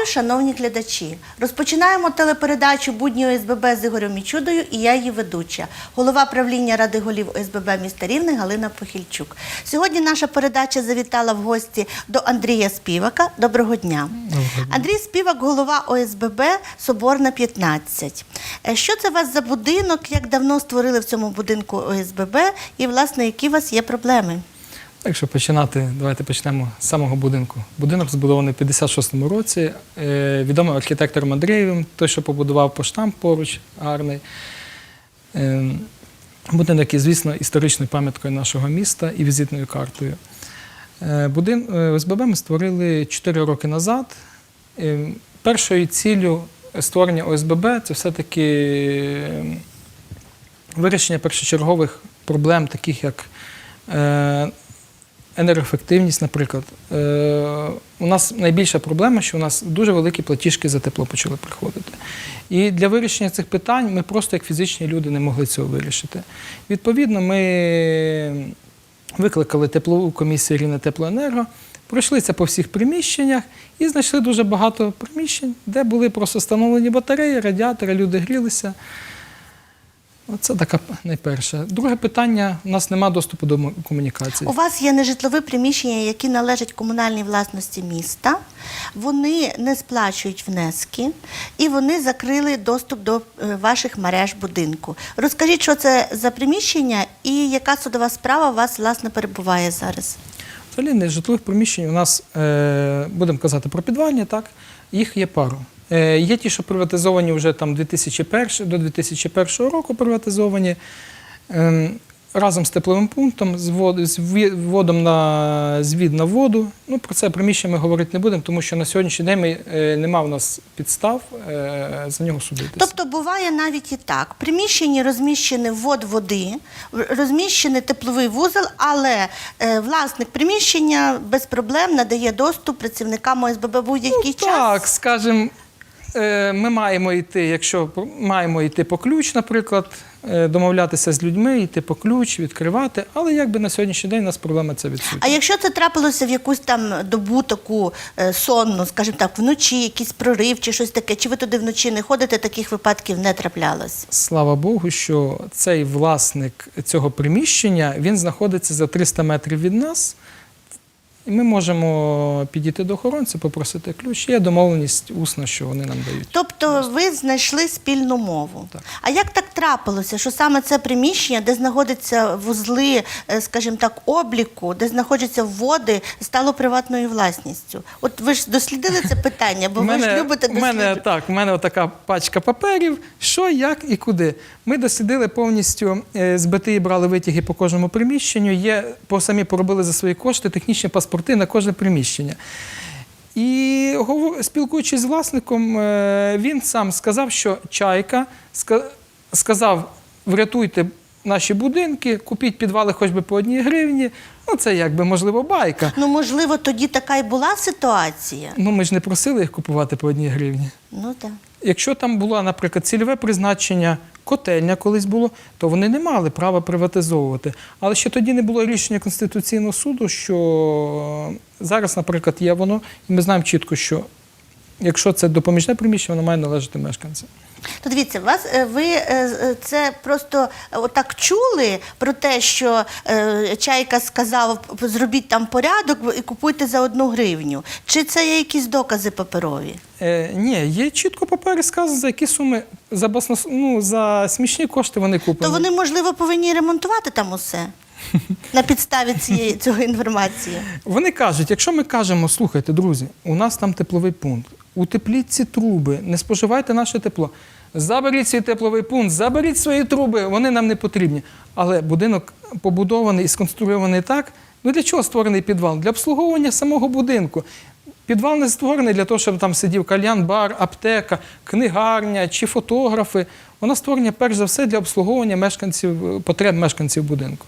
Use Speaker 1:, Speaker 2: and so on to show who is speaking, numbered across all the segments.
Speaker 1: Вітаю, шановні глядачі! Розпочинаємо телепередачу будні ОСББ з Ігорем Мічудою і я її ведуча, голова правління Ради голів ОСББ міста Рівне Галина Похильчук. Сьогодні наша передача завітала в гості до Андрія Співака. Доброго дня. Андрій Співак, голова ОСББ Соборна 15. Е, Що це у вас за будинок? Як давно створили в цьому будинку ОСББ? І, власне, які у вас є проблеми?
Speaker 2: Якщо починати, давайте почнемо з самого будинку. Будинок збудований в 56-му році. Е, відомим архітектором Андрієвим, той, що побудував поштамп поруч, гарний. Е, будинок є, звісно, історичною пам'яткою нашого міста і візитною картою. Е, будин, ОСББ ми створили 4 роки назад. Першою ціллю створення ОСББ це все-таки вирішення першочергових проблем, таких як енергоефективність, наприклад. Е, у нас найбільша проблема, що у нас дуже великі платіжки за тепло почали приходити. І для вирішення цих питань ми просто як фізичні люди не могли цього вирішити. Відповідно, ми викликали теплову комісію Рівне Теплоенерго, пройшлися по всіх приміщеннях і знайшли дуже багато приміщень, де були просто встановлені батареї, радіатори, люди грілися. Оце така найперше. Друге питання: у нас немає доступу до комунікації.
Speaker 1: У вас є нежитлові приміщення, які належать комунальній власності міста. Вони не сплачують внески і вони закрили доступ до е, ваших мереж будинку. Розкажіть, що це за приміщення і яка судова справа у вас власне перебуває зараз?
Speaker 2: Взагалі нежитлових приміщень у нас, е, будемо казати про підвальні, так, їх є пару. Е, є ті, що приватизовані вже там 2001, до 2001 року приватизовані. Е, разом з тепловим пунктом, з, вводом на звід на воду. Ну, про це приміщення ми говорити не будемо, тому що на сьогоднішній день ми, е, нема в нас підстав е, за нього судитися.
Speaker 1: Тобто буває навіть і так. В приміщенні розміщений ввод води, розміщений тепловий вузол, але е, власник приміщення без проблем надає доступ працівникам ОСББ будь-який час.
Speaker 2: Ну, Так, скажімо, ми маємо йти, якщо маємо йти по ключ, наприклад, е, домовлятися з людьми, йти по ключ, відкривати, але якби на сьогоднішній день у нас проблема це відсутня.
Speaker 1: А якщо це трапилося в якусь там добу таку е, сонну, скажімо так, вночі, якийсь прорив чи щось таке, чи ви туди вночі не ходите, таких випадків не траплялось?
Speaker 2: Слава Богу, що цей власник цього приміщення він знаходиться за 300 метрів від нас. І ми можемо підійти до охоронця, попросити ключ. Є домовленість усна, що вони нам дають.
Speaker 1: Тобто ви знайшли спільну мову.
Speaker 2: Так.
Speaker 1: А як так трапилося, що саме це приміщення, де знаходяться вузли, е, скажімо так, обліку, де знаходяться води, стало приватною власністю? От ви ж дослідили це питання, бо ви ж любите
Speaker 2: в мене, так, в мене така пачка паперів, що, як і куди. Ми дослідили повністю, е, з БТІ брали витяги по кожному приміщенню, є, по самі поробили за свої кошти технічні паспорти на кожне приміщення. І спілкуючись з власником, е, він сам сказав, що чайка сказав: врятуйте наші будинки, купіть підвали хоч би по одній гривні. Ну, це якби можливо байка.
Speaker 1: Ну, можливо, тоді така й була ситуація.
Speaker 2: Ну, ми ж не просили їх купувати по одній гривні.
Speaker 1: Ну так.
Speaker 2: Якщо там було, наприклад, цільове призначення котельня колись було, то вони не мали права приватизовувати. Але ще тоді не було рішення Конституційного суду, що зараз, наприклад, є воно, і ми знаємо чітко, що якщо це допоміжне приміщення, воно має належати мешканцям.
Speaker 1: То дивіться, вас е, ви е, е, це просто отак чули про те, що чайка сказав, зробіть там порядок і купуйте за одну гривню. Чи це є якісь докази паперові?
Speaker 2: Е, ні, є чітко папері сказано, за які суми за, баснос... ну, за смішні кошти вони куплені.
Speaker 1: То вони, можливо, повинні ремонтувати там усе на підставі цієї цього інформації.
Speaker 2: Вони кажуть, якщо ми кажемо, слухайте, друзі, у нас там тепловий пункт, утепліть ці труби, не споживайте наше тепло. Заберіть свій тепловий пункт, заберіть свої труби, вони нам не потрібні. Але будинок побудований і сконструйований так. Ну для чого створений підвал? Для обслуговування самого будинку. Підвал не створений для того, щоб там сидів кальян, бар, аптека, книгарня чи фотографи. Вона створена перш за все для обслуговування мешканців, потреб мешканців будинку.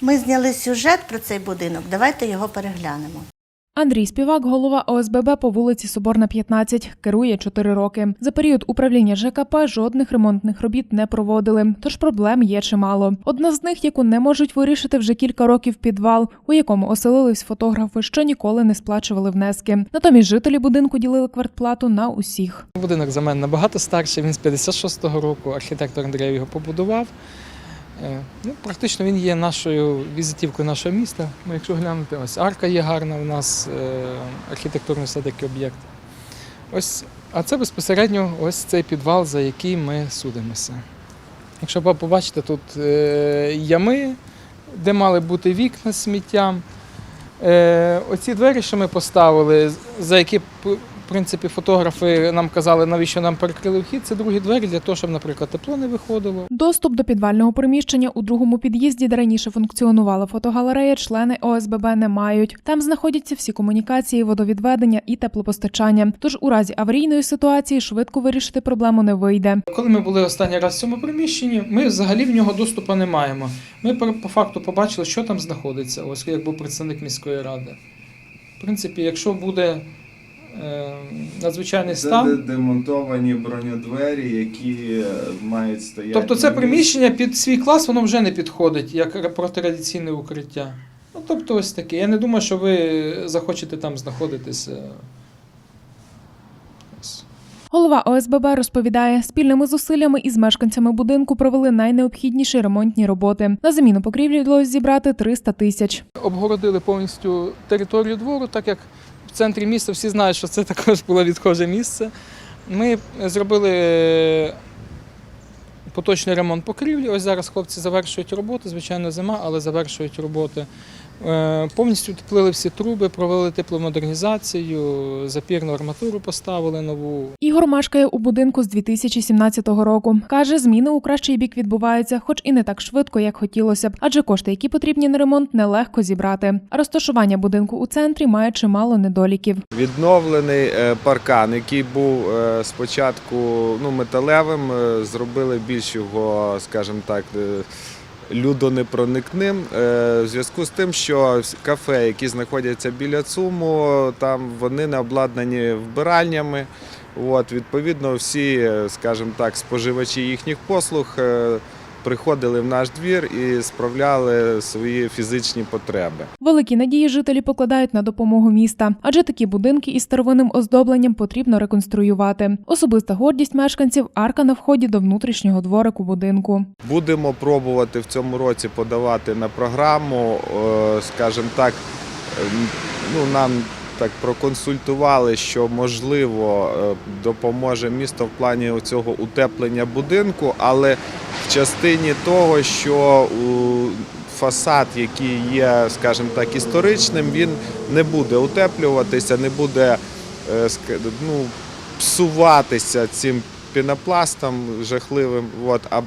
Speaker 1: Ми зняли сюжет про цей будинок. Давайте його переглянемо.
Speaker 3: Андрій Співак, голова ОСББ по вулиці Соборна, 15, керує 4 роки. За період управління ЖКП жодних ремонтних робіт не проводили, тож проблем є чимало. Одна з них, яку не можуть вирішити вже кілька років підвал, у якому оселились фотографи, що ніколи не сплачували внески. Натомість жителі будинку ділили квартплату на усіх.
Speaker 2: Будинок за мене набагато старший, він з 56-го року, архітектор Андрій його побудував. Е, Ну, практично він є нашою візитівкою нашого міста. Ну, якщо глянути, ось арка є гарна у нас, е, архітектурний все-таки об'єкт. Ось, а це безпосередньо ось цей підвал, за який ми судимося. Якщо ви побачите, тут е, ями, де мали бути вікна з сміттям. Оці двері, що ми поставили, за які в принципі фотографи нам казали, навіщо нам перекрили вхід, це другі двері для того, щоб, наприклад, тепло не виходило.
Speaker 3: Доступ до підвального приміщення у другому під'їзді, де раніше функціонувала фотогалерея, члени ОСББ не мають. Там знаходяться всі комунікації, водовідведення і теплопостачання. Тож у разі аварійної ситуації швидко вирішити проблему не вийде.
Speaker 2: Коли ми були останній раз в цьому приміщенні, ми взагалі в нього доступу не маємо. Ми по факту побачили, що там знаходиться, ось як був представник міської ради. В принципі, якщо буде надзвичайний
Speaker 4: Це
Speaker 2: стан.
Speaker 4: де- демонтовані броньодвері, які е, мають стояти.
Speaker 2: Тобто це приміщення під свій клас воно вже не підходить як протирадіаційне укриття. Ну, тобто ось таке. Я не думаю, що ви захочете там знаходитися.
Speaker 3: Голова ОСББ розповідає, спільними зусиллями із мешканцями будинку провели найнеобхідніші ремонтні роботи. На заміну покрівлі вдалося зібрати 300 тисяч.
Speaker 2: Обгородили повністю територію двору, так як в центрі міста всі знають, що це також було відхоже місце. Ми зробили поточний ремонт покрівлі. Ось зараз хлопці завершують роботи. Звичайно, зима, але завершують роботи. Е, Повністю утеплили всі труби, провели тепломодернізацію, запірну арматуру поставили нову.
Speaker 3: Ігор мешкає у будинку з 2017 року. Каже, зміни у кращий бік відбуваються, хоч і не так швидко, як хотілося б, адже кошти, які потрібні на ремонт, нелегко зібрати. Розташування будинку у центрі має чимало недоліків.
Speaker 4: Відновлений е, паркан, який був е, спочатку ну, металевим, зробили більш його, скажімо так, людонепроникним. Е, В зв'язку з тим, що кафе, які знаходяться біля ЦУМу, там вони не обладнані вбиральнями. От, відповідно, всі, скажімо так, споживачі їхніх послуг е, приходили в наш двір і справляли свої фізичні потреби.
Speaker 3: Великі надії жителі покладають на допомогу міста, адже такі будинки із старовинним оздобленням потрібно реконструювати. Особиста гордість мешканців арка на вході до внутрішнього дворику будинку.
Speaker 4: Будемо пробувати в цьому році подавати на програму, е, скажімо так, ем, ну, нам так проконсультували, що можливо е, допоможе місто в плані цього утеплення будинку, але в частині того, що фасад, який є, скажімо так, історичним, він не буде утеплюватися, не буде е, ну, псуватися цим пінопластом жахливим. От, а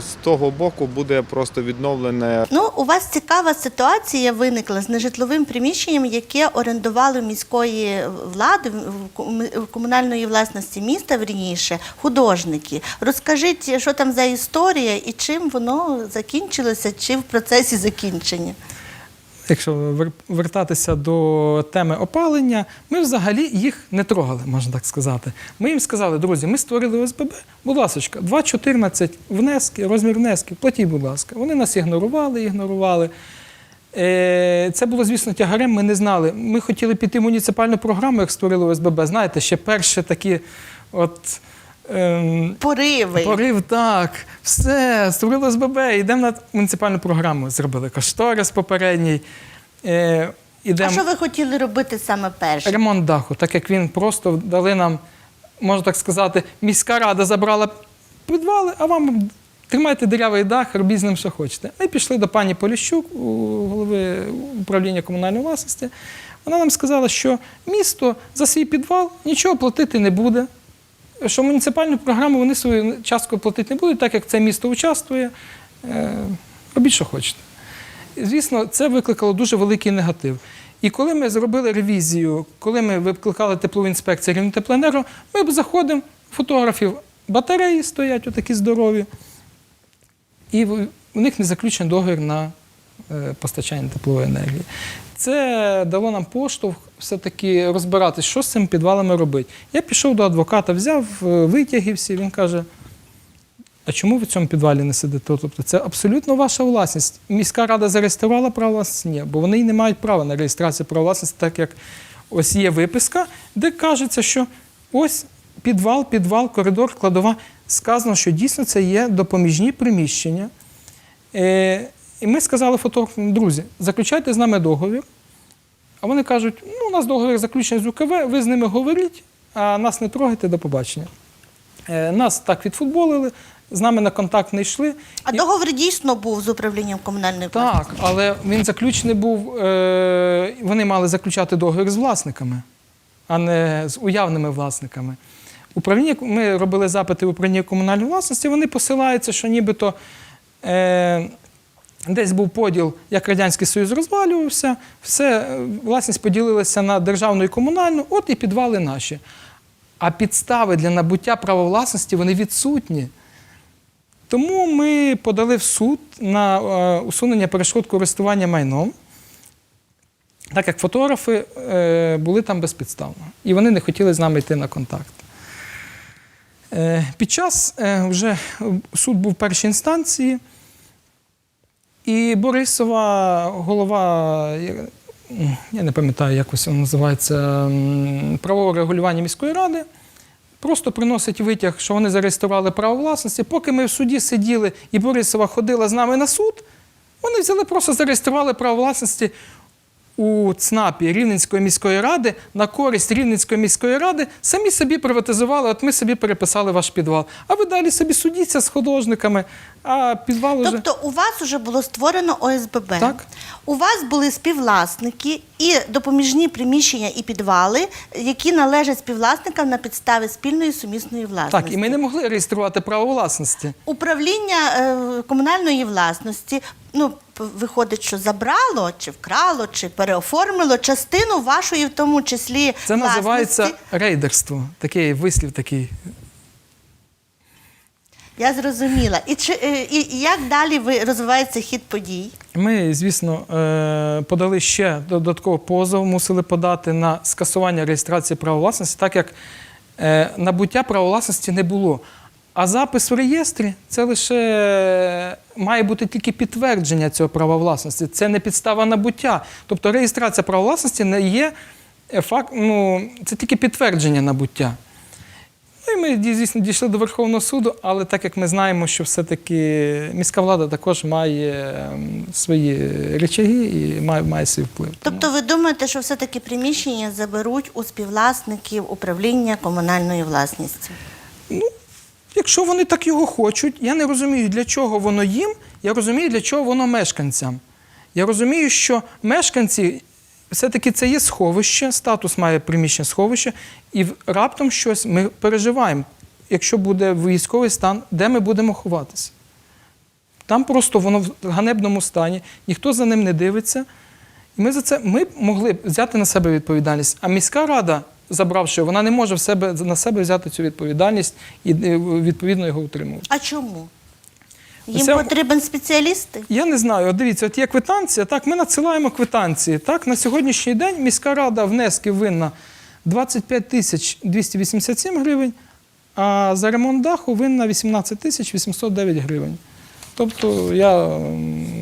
Speaker 4: з того боку буде просто відновлене
Speaker 1: Ну, у вас цікава ситуація виникла з нежитловим приміщенням, яке орендували міської влади в кому- комунальної власності міста вірніше, художники. Розкажіть, що там за історія і чим воно закінчилося, чи в процесі закінчення?
Speaker 2: Якщо вертатися до теми опалення, ми взагалі їх не трогали, можна так сказати. Ми їм сказали, друзі, ми створили ОСББ, будь ласка, 2,14 внески, розмір внесків, платіть, будь ласка. Вони нас ігнорували, ігнорували. Е, Це було, звісно, тягарем, ми не знали. Ми хотіли піти в муніципальну програму, як створили ОСББ. Знаєте, ще перші такі от. Ем,
Speaker 1: Пориви.
Speaker 2: Порив так, все, створили СББ, йдемо на муніципальну програму. Зробили кошторис попередній. Е,
Speaker 1: А що ви хотіли робити саме перше?
Speaker 2: ремонт даху, так як він просто дали нам, можна так сказати, міська рада забрала підвали, а вам тримайте дирявий дах, робіть з ним, що хочете. Ми пішли до пані Поліщук, у голови управління комунальної власності. Вона нам сказала, що місто за свій підвал нічого платити не буде. Що муніципальну програму вони свою частку платити не будуть, так як це місто участвує. Е, робіть, що хочете. Звісно, це викликало дуже великий негатив. І коли ми зробили ревізію, коли ми викликали теплову інспекцію Рівнетеплоенерго, ми заходимо, фотографів батареї стоять, отакі здорові, і у них не заключений договір на е, постачання теплової енергії. Це дало нам поштовх все-таки розбиратись, що з цими підвалами робити. Я пішов до адвоката, взяв е, витяги всі, він каже, а чому ви в цьому підвалі не сидите? Тобто це абсолютно ваша власність. Міська рада зареєструвала право власності? Ні, бо вони й не мають права на реєстрацію права власності, так як ось є виписка, де кажеться, що ось підвал, підвал, коридор, кладова. Сказано, що дійсно це є допоміжні приміщення. І ми сказали фотографам, друзі, заключайте з нами договір. А вони кажуть, ну, у нас договір заключений з УКВ, ви з ними говоріть, а нас не трогайте до побачення. Е, нас так відфутболили, з нами на контакт не йшли.
Speaker 1: А
Speaker 2: І-
Speaker 1: договір дійсно був з управлінням комунальної власності?
Speaker 2: так, але він заключений був. Е, вони мали заключати договір з власниками, а не з уявними власниками. Управління, ми робили запити в управління комунальної власності, вони посилаються, що нібито е, десь був поділ, як Радянський Союз розвалювався, все, е, власність поділилася на державну і комунальну, от і підвали наші. А підстави для набуття права власності вони відсутні. Тому ми подали в суд на е, усунення перешкод користування майном, так як фотографи е, були там безпідставно. І вони не хотіли з нами йти на контакт. Під час вже суд був в першій інстанції, і Борисова, голова, я- не пам'ятаю, якось воно називається м, правового регулювання міської ради. Просто приносить витяг, що вони зареєстрували право власності. Поки ми в суді сиділи і Борисова ходила з нами на суд, вони взяли, просто зареєстрували право власності у ЦНАПі Рівненської міської ради на користь Рівненської міської ради, самі собі приватизували, от ми собі переписали ваш підвал. А ви далі собі судіться з художниками, а підвал уже.
Speaker 1: Тобто у вас вже було створено ОСББ.
Speaker 2: Так.
Speaker 1: У вас були співвласники і допоміжні приміщення і підвали, які належать співвласникам на підставі спільної сумісної власності.
Speaker 2: Так, і ми не могли реєструвати право власності.
Speaker 1: Управління е, комунальної власності, ну, виходить, що забрало, чи вкрало, чи переоформило частину вашої, в тому числі
Speaker 2: Це називається рейдерство. Такий вислів такий.
Speaker 1: Я зрозуміла. І, чи, е, і, як далі ви розвивається хід подій?
Speaker 2: Ми, звісно, е, подали ще додатково позов, мусили подати на скасування реєстрації права власності, так як е, набуття права власності не було. А запис в реєстрі це лише має бути тільки підтвердження цього права власності. Це не підстава набуття. Тобто реєстрація права власності не є е, факт, ну, це тільки підтвердження набуття. Ну і ми звісно дійшли до Верховного суду, але так як ми знаємо, що все-таки міська влада також має ем, свої речаги і має, має свій вплив.
Speaker 1: Тобто ви думаєте, що все-таки приміщення заберуть у співвласників управління комунальної власності?
Speaker 2: Якщо вони так його хочуть, я не розумію, для чого воно їм, я розумію, для чого воно мешканцям. Я розумію, що мешканці все-таки це є сховище, статус має приміщення сховище, і раптом щось ми переживаємо. Якщо буде військовий стан, де ми будемо ховатися? Там просто воно в ганебному стані, ніхто за ним не дивиться. І ми за це ми могли б взяти на себе відповідальність. А міська рада, забравши, вона не може в себе, на себе взяти цю відповідальність і е, відповідно його утримувати.
Speaker 1: А чому? Їм
Speaker 2: Це-
Speaker 1: потрібен спеціалісти?
Speaker 2: Я не знаю, от дивіться, от є квитанція, так, ми надсилаємо квитанції. Так, на сьогоднішній день міська рада внески винна 25 тисяч 287 гривень, а за ремонт даху винна 18 тисяч 809 гривень. Тобто я,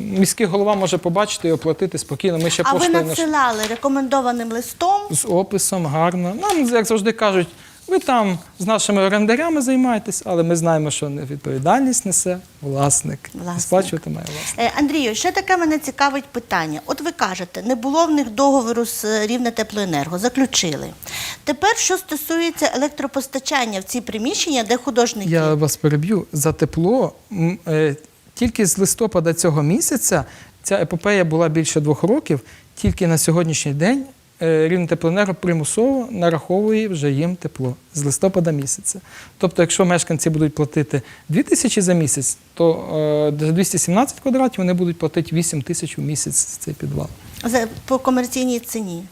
Speaker 2: міський голова може побачити і оплатити спокійно. Ми ще
Speaker 1: А ви
Speaker 2: поштою наш-
Speaker 1: надсилали рекомендованим листом?
Speaker 2: з описом, гарно. Нам, як завжди кажуть, ви там з нашими орендарями займаєтесь, але ми знаємо, що відповідальність несе власник.
Speaker 1: Власник.
Speaker 2: Сплачувати має власник.
Speaker 1: Е, Андрію, ще таке мене цікавить питання. От ви кажете, не було в них договору з е, Рівне теплоенерго, заключили. Тепер, що стосується електропостачання в ці приміщення, де художники.
Speaker 2: Я вас переб'ю за тепло. м, е, Тільки з листопада цього місяця ця епопея була більше двох років. Тільки на сьогоднішній день е, Рівне теплоенерго примусово нараховує вже їм тепло з листопада місяця. Тобто, якщо мешканці будуть платити 2 тисячі за місяць, то е, за 217 квадратів вони будуть платити 8 тисяч у місяць цей підвал.
Speaker 1: За- по комерційній ціні.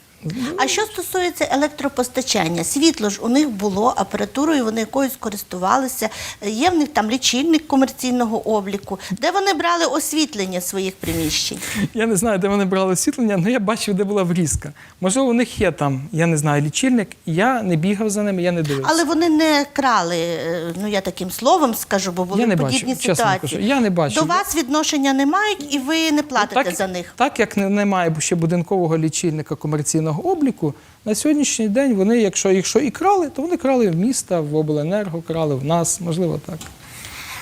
Speaker 1: А що стосується електропостачання, світло ж у них було, апаратурою вони якоюсь користувалися. Є в них там лічильник комерційного обліку, де вони брали освітлення своїх приміщень.
Speaker 2: Я не знаю, де вони брали освітлення, але я бачив, де була врізка. Можливо, у них є там, я не знаю, лічильник. Я не бігав за ними, я не дивився.
Speaker 1: Але вони не крали, е, ну я таким словом скажу, бо були
Speaker 2: Я не
Speaker 1: подібні
Speaker 2: бачив, чесно
Speaker 1: ситуації.
Speaker 2: кажу, я не бачив.
Speaker 1: До вас відношення не мають і ви не платите за них.
Speaker 2: Так як немає ще будинкового лічильника комерційного обліку, на сьогоднішній день вони, якщо, якщо і крали, то вони крали в міста, в обленерго, крали в нас, можливо, так.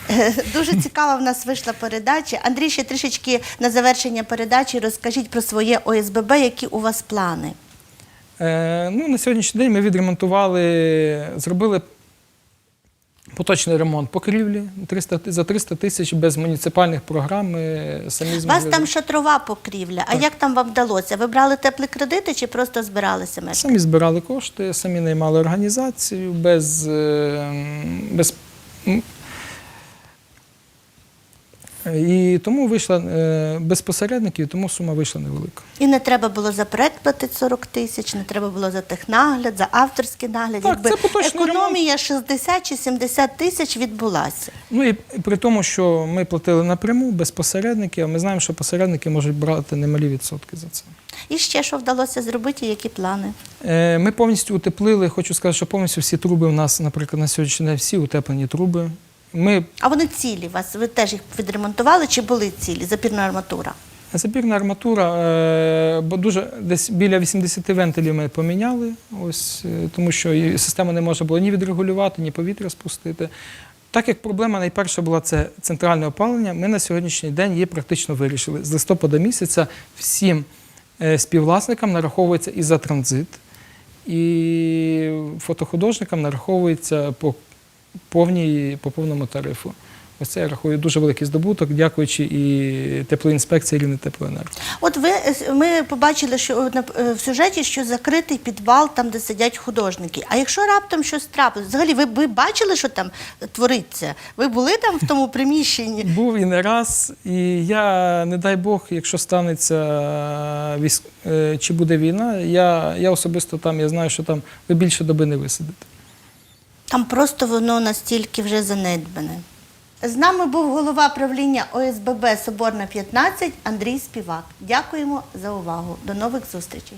Speaker 1: Дуже цікава в нас вийшла передача. Андрій, ще трішечки на завершення передачі розкажіть про своє ОСББ, які у вас плани.
Speaker 2: Е, ну, на сьогоднішній день ми відремонтували, зробили поточний ремонт покрівлі 300, за 300 тисяч без муніципальних програм. Ми самі
Speaker 1: У вас там шатрова покрівля. А як там вам вдалося? Ви брали теплі кредити чи просто збиралися мешкати?
Speaker 2: Самі збирали кошти, самі наймали організацію без, е, без і тому вийшла е, без посередників, тому сума вийшла невелика.
Speaker 1: І не треба було за проект платити 40 тисяч, не треба було за технагляд, за авторський нагляд.
Speaker 2: Так, це поточний
Speaker 1: економія 60 чи 70 тисяч відбулася.
Speaker 2: Ну і при тому, що ми платили напряму без посередників, а ми знаємо, що посередники можуть брати немалі відсотки за це.
Speaker 1: І ще що вдалося зробити, які плани?
Speaker 2: Е, Ми повністю утеплили. Хочу сказати, що повністю всі труби у нас, наприклад, на сьогоднішній день всі утеплені труби. Ми
Speaker 1: А вони цілі у вас? Ви теж їх відремонтували чи були цілі? Запірна арматура?
Speaker 2: Запірна арматура, е, бо дуже десь біля 80 вентилів ми поміняли, ось, е, тому що і систему не можна було ні відрегулювати, ні повітря спустити. Так як проблема найперша була це центральне опалення, ми на сьогоднішній день її практично вирішили. З листопада місяця всім е, співвласникам нараховується і за транзит, і фотохудожникам нараховується по, повній, по повному тарифу. Ось це я рахую дуже великий здобуток, дякуючи і теплоінспекції рівне теплоенерго.
Speaker 1: От ви е, ми побачили, що е, в сюжеті, що закритий підвал, там де сидять художники. А якщо раптом щось трапилось, взагалі ви, ви бачили, що там твориться? Ви були там в тому приміщенні?
Speaker 2: Був і не раз, і я, не дай Бог, якщо станеться військ... е, чи буде війна, я, я особисто там, я знаю, що там ви більше доби не висидите.
Speaker 1: Там просто воно настільки вже занедбане. З нами був голова правління ОСББ Соборна 15 Андрій Співак. Дякуємо за увагу. До нових зустрічей.